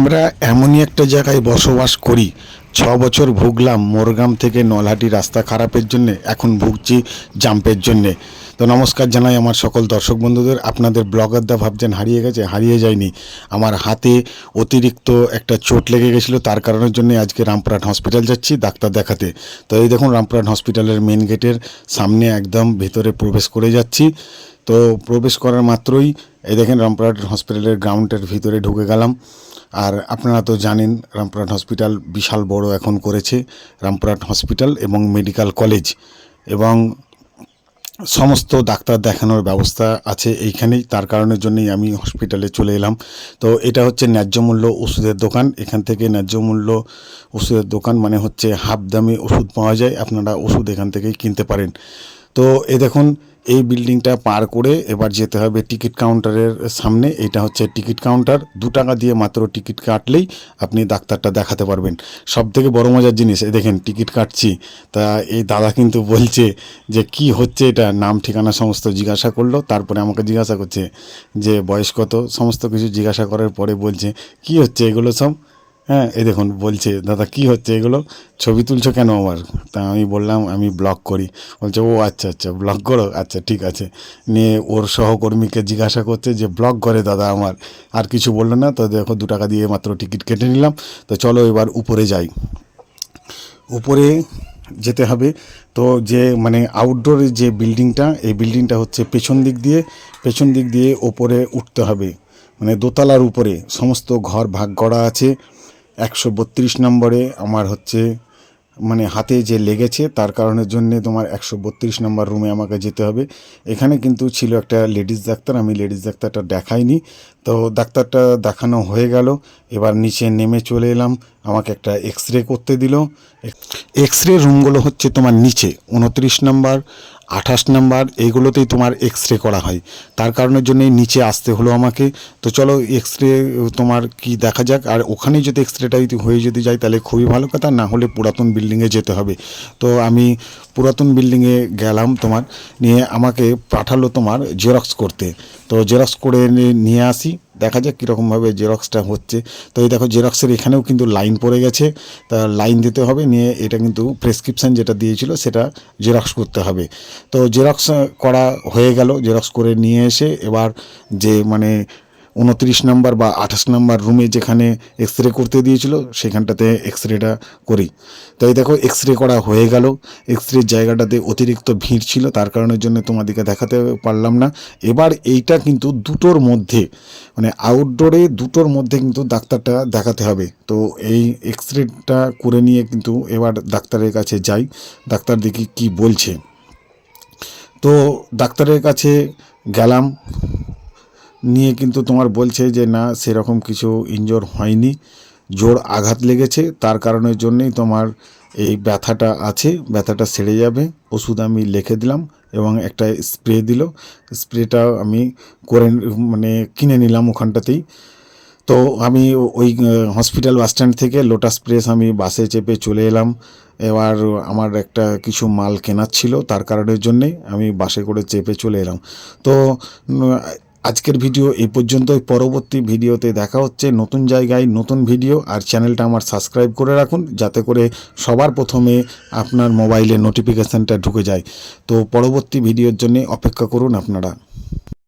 আমরা এমনই একটা জায়গায় বসবাস করি। ছ বছর ভুগলাম মোরগ্রাম থেকে নলহাটি রাস্তা খারাপের জন্যে, এখন ভুগছি জাম্পের জন্যে। তো নমস্কার জানাই আমার সকল দর্শক বন্ধুদের। আপনাদের ব্লগার দা ভাবছেন হারিয়ে গেছে, হারিয়ে যায়নি। আমার হাতে অতিরিক্ত একটা চোট লেগে গেছিল, তার কারণের জন্য আজকে রামপুরহাট হসপিটাল যাচ্ছি ডাক্তার দেখাতে। তো এই দেখুন রামপুরহাট হসপিটালের মেন গেটের সামনে একদম ভেতরে প্রবেশ করে যাচ্ছি। তো প্রবেশ করার মাত্রই এই দেখেন রামপুরহাট হসপিটালের গ্রাউন্ডের ভিতরে ঢুকে গেলাম। আর আপনারা তো জানেন, রামপুরহাট হসপিটাল বিশাল বড় এখন করেছে রামপুরহাট হসপিটাল এবং মেডিকেল কলেজ এবং সমস্ত ডাক্তার দেখানোর ব্যবস্থা আছে এইখানেই। তার কারণের জন্যই আমি হসপিটালে চলে এলাম। তো এটা হচ্ছে ন্যায্য মূল্য ওষুধের দোকান। এখান থেকে ন্যায্য মূল্য ওষুধের দোকান মানে হচ্ছে হাফ দামে ওষুধ পাওয়া যায়। আপনারা ওষুধ এখান থেকেই কিনতে পারেন। তো এ দেখুন এই বিল্ডিংটা পার করে এবার যেতে হবে টিকিট কাউন্টারের সামনে। এটা হচ্ছে টিকিট কাউন্টার। দু টাকা দিয়ে মাত্র টিকিট কাটলেই আপনি ডাক্তারটা দেখাতে পারবেন। সব থেকে বড় মজার জিনিস, এই দেখেন টিকিট কাটছি। তা এই দাদা কিন্তু বলছে যে, কি হচ্ছে এটা? নাম, ঠিকানা সমস্ত জিজ্ঞাসা করল। তারপরে আমাকে জিজ্ঞাসা করছে যে, বয়স কত? সমস্ত কিছু জিজ্ঞাসা করার পরে বলছে, কি হচ্ছে এগুলো সব? হ্যাঁ এই দেখুন, বলছে, দাদা, কি হচ্ছে এগুলো? ছবি তুলছো কেন আমার তা আমি বললাম, আমি ব্লগ করি। বলছে, ও আচ্ছা আচ্ছা ব্লগ করো? আচ্ছা ঠিক আছে। নিয়ে ওর সহকর্মীকে জিজ্ঞাসা করছে যে, ব্লগ করে দাদা আমার। আর কিছু বলল না, তো দেখো, দু টাকা দিয়ে মাত্র টিকিট কেটে নিলাম। তো চলো এবার উপরে যাই। উপরে যেতে হবে। তো যে মানে আউটডোরে যে বিল্ডিংটা এই বিল্ডিংটা হচ্ছে পেছন দিক দিয়ে। পেছন দিক দিয়ে ওপরে উঠতে হবে। মানে দোতলার উপরে সমস্ত ঘর ভাগ করা আছে। একশো বত্রিশ নম্বরে আমার হচ্ছে মানে হাতে যে লেগেছে, তার কারণের জন্যে তোমার একশো বত্রিশ নম্বর রুমে আমাকে যেতে হবে। এখানে কিন্তু ছিল একটা লেডিস ডাক্তার, আমি লেডিস ডাক্তারটা দেখাইনি। তো ডাক্তারটা দেখানো হয়ে গেল। এবার নিচে নেমে চলে এলাম। আমাকে একটা এক্স রে করতে দিল। এক্স রে রুমগুলো হচ্ছে তোমার নিচে, উনত্রিশ নম্বর, আঠাশ নাম্বার এইগুলোতেই তোমার এক্স রে করা হয়। তার কারণের জন্যই নিচে আসতে হলো আমাকে। তো চলো এক্স রে তোমার কি দেখা যাক। আর ওখানেই যদি এক্স রেটা যদি হয়ে যদি যায়, তাহলে খুবই ভালো কথা। না হলে পুরাতন বিল্ডিংয়ে যেতে হবে। তো আমি পুরাতন বিল্ডিংয়ে গেলাম তোমার। নিয়ে আমাকে পাঠালো তোমার জেরক্স করতে। তো জেরক্স করে নিয়ে আসি। দেখা যাক কীরকমভাবে জেরক্সটা হচ্ছে। তো এই দেখো জেরক্সের এখানেও কিন্তু লাইন পড়ে গেছে। তা লাইন দিতে হবে, নিয়ে এটা কিন্তু প্রেসক্রিপশান যেটা দিয়েছিল সেটা জেরক্স করতে হবে। তো জেরক্স করা হয়ে গেল। জেরক্স করে নিয়ে এসে এবার যে মানে উনত্রিশ নাম্বার বা আঠাশ নাম্বার রুমে যেখানে এক্স রে করতে দিয়েছিল, সেখানটাতে এক্স রেটা করি তাই দেখো এক্স রে করা হয়ে গেল। এক্স রে জায়গাটাতে অতিরিক্ত ভিড় ছিল, তার কারণের জন্য তোমাদেরকে দেখাতে পারলাম না। এবার এইটা কিন্তু দুটোর মধ্যে মানে আউটডোরে দুটোর মধ্যে কিন্তু ডাক্তারটা দেখাতে হবে। তো এই এক্স রেটা করে নিয়ে কিন্তু এবার ডাক্তারের কাছে যাই। ডাক্তার দেখি কি বলছে। তো ডাক্তারের কাছে গেলাম। নিয়ে কিন্তু তোমার বলছে যে, না, সেরকম কিছু ইনজোর হয়নি। জোর আঘাত লেগেছে। তার কারণের জন্যই তোমার এই ব্যথাটা আছে। ব্যথাটা সেরে যাবে। ওষুধ আমি লিখে দিলাম এবং একটা স্প্রে দিল। স্প্রেটা আমি করে মানে কিনে নিলাম ওখানটাতেই। তো আমি ওই হসপিটাল বাস স্ট্যান্ড থেকে লোটাস প্রেস আমি বাসে চেপে চলে এলাম। এবার আমার একটা কিছু মাল কেনার ছিল। তার কারণের জন্যে আমি বাসে করে চেপে চলে এলাম। তো আজকের ভিডিও এই পর্যন্তই। পরবর্তী ভিডিওতে দেখা হচ্ছে নতুন জায়গায় নতুন ভিডিও। আর চ্যানেলটা আমার সাবস্ক্রাইব করে রাখুন, যাতে করে সবার প্রথমে আপনার মোবাইলে নোটিফিকেশানটা ঢুকে যায়। তো পরবর্তী ভিডিওর জন্য অপেক্ষা করুন আপনারা।